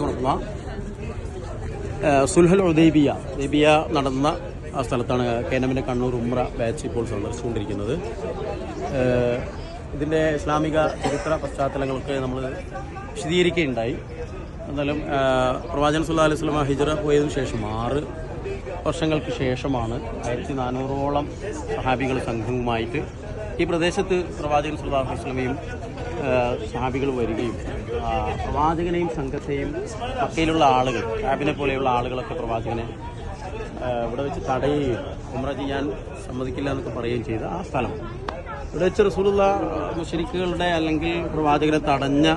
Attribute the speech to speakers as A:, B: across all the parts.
A: വറഹ്മത്തുള്ളാ. സുൽഹൽ ഉദൈബിയ. ഉദൈബിയ നടന്ന ആ സ്ഥലത്താണ് കേനമിന്റെ കണ്ണൂർ ഉമ്ര ബാച്ച് ഇപ്പോൾ സന്ദർശിച്ചുകൊണ്ടിരിക്കുന്നത്. ഇതിന്റെ ഇസ്ലാമിക ചരിത്ര പശ്ചാത്തലങ്ങൾക്ക് നമ്മൾ വിശദീകരിക്കുകയുണ്ടായി. എന്നാലും പ്രവാചകൻ സുല്ലാ അലൈഹി സ്വലമ ഹിജറ പോയതിനു ശേഷം ആറ് വർഷങ്ങൾക്ക് ശേഷമാണ് ആയിരത്തി നാനൂറോളം സഹാബികൾ സംഘവുമായിട്ട് ഈ പ്രദേശത്ത് പ്രവാചകൻ സ്വലമയും സഹാബികൾ വരികയും പ്രവാചകനെയും സംഘത്തെയും മക്കയിലുള്ള ആളുകൾ ആബിനെ പോലെയുള്ള ആളുകളൊക്കെ പ്രവാചകനെ ഇവിടെ വെച്ച് തടയുകയും ഉമ്ര ഞാൻ സമ്മതിക്കില്ല എന്നൊക്കെ പറയുകയും ചെയ്ത ആ സ്ഥലം. ഇവിടെ വെച്ച് റസൂലുള്ള മുഷരിക്കുകളുടെ അല്ലെങ്കിൽ പ്രവാചകനെ തടഞ്ഞ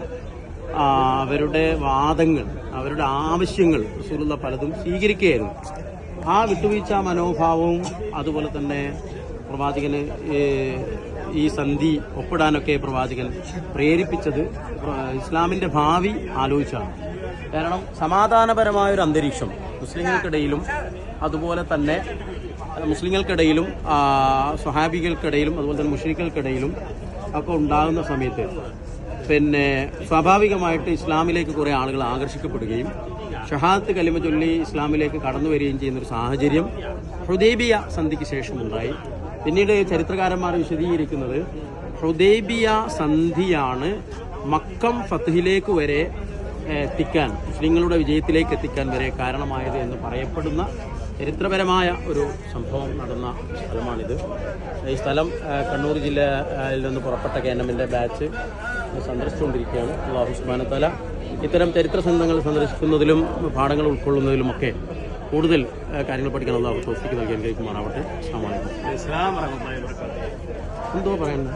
A: അവരുടെ വാദങ്ങൾ അവരുടെ ആവശ്യങ്ങൾ റസൂലുള്ള പലതും സ്വീകരിക്കുകയായിരുന്നു. ആ വിട്ടുവീഴ്ച മനോഭാവവും അതുപോലെ തന്നെ പ്രവാചകന് ഈ സന്ധി ഒപ്പിടാനൊക്കെ പ്രവാചകൻ പ്രേരിപ്പിച്ചത് ഇസ്ലാമിന്റെ ഭാവി ആലോചിച്ചാണ്. കാരണം സമാധാനപരമായ ഒരു അന്തരീക്ഷം മുസ്ലിങ്ങൾക്കിടയിലും അതുപോലെ തന്നെ മുസ്ലിങ്ങൾക്കിടയിലും സ്വഹാബികൾക്കിടയിലും അതുപോലെ തന്നെ മുഷ്രിക്കൾക്കിടയിലും ഒക്കെ ഉണ്ടാകുന്ന സമയത്ത് പിന്നെ സ്വാഭാവികമായിട്ട് ഇസ്ലാമിലേക്ക് കുറേ ആളുകൾ ആകർഷിക്കപ്പെടുകയും ഷഹാദത്ത് കലിമ ചൊല്ലി ഇസ്ലാമിലേക്ക് കടന്നു വരികയും ചെയ്യുന്നൊരു സാഹചര്യം ഹുദൈബിയ സന്ധിക്ക് ശേഷമുണ്ടായി. പിന്നീട് ചരിത്രകാരന്മാർ വിശദീകരിക്കുന്നത് ഹുദൈബിയ സന്ധിയാണ് മക്കം ഫത്തിലേക്ക് വരെ എത്തിക്കാൻ മുസ്ലിങ്ങളുടെ വിജയത്തിലേക്ക് എത്തിക്കാൻ വരെ കാരണമായത് എന്ന് പറയപ്പെടുന്ന ചരിത്രപരമായ ഒരു സംഭവം നടന്ന സ്ഥലമാണിത്. ഈ സ്ഥലം കണ്ണൂർ ജില്ലയിൽ നിന്ന് പുറപ്പെട്ട കേനമിന്റെ ബാച്ച് സന്ദർശിച്ചുകൊണ്ടിരിക്കുകയാണ്. അള്ളാഹുസ്മാനത്തല ഇത്തരം ചരിത്ര സന്ധങ്ങൾ സന്ദർശിക്കുന്നതിലും പാഠങ്ങൾ ഉൾക്കൊള്ളുന്നതിലുമൊക്കെ കൂടുതൽ കാര്യങ്ങൾ പഠിക്കാൻ അള്ളാഹു തോഫിക്ക് നൽകി അനുഗ്രഹിക്കുമാറാവട്ടെ അസ്സാം വലൈക്കും എന്തോ പറയുന്നത്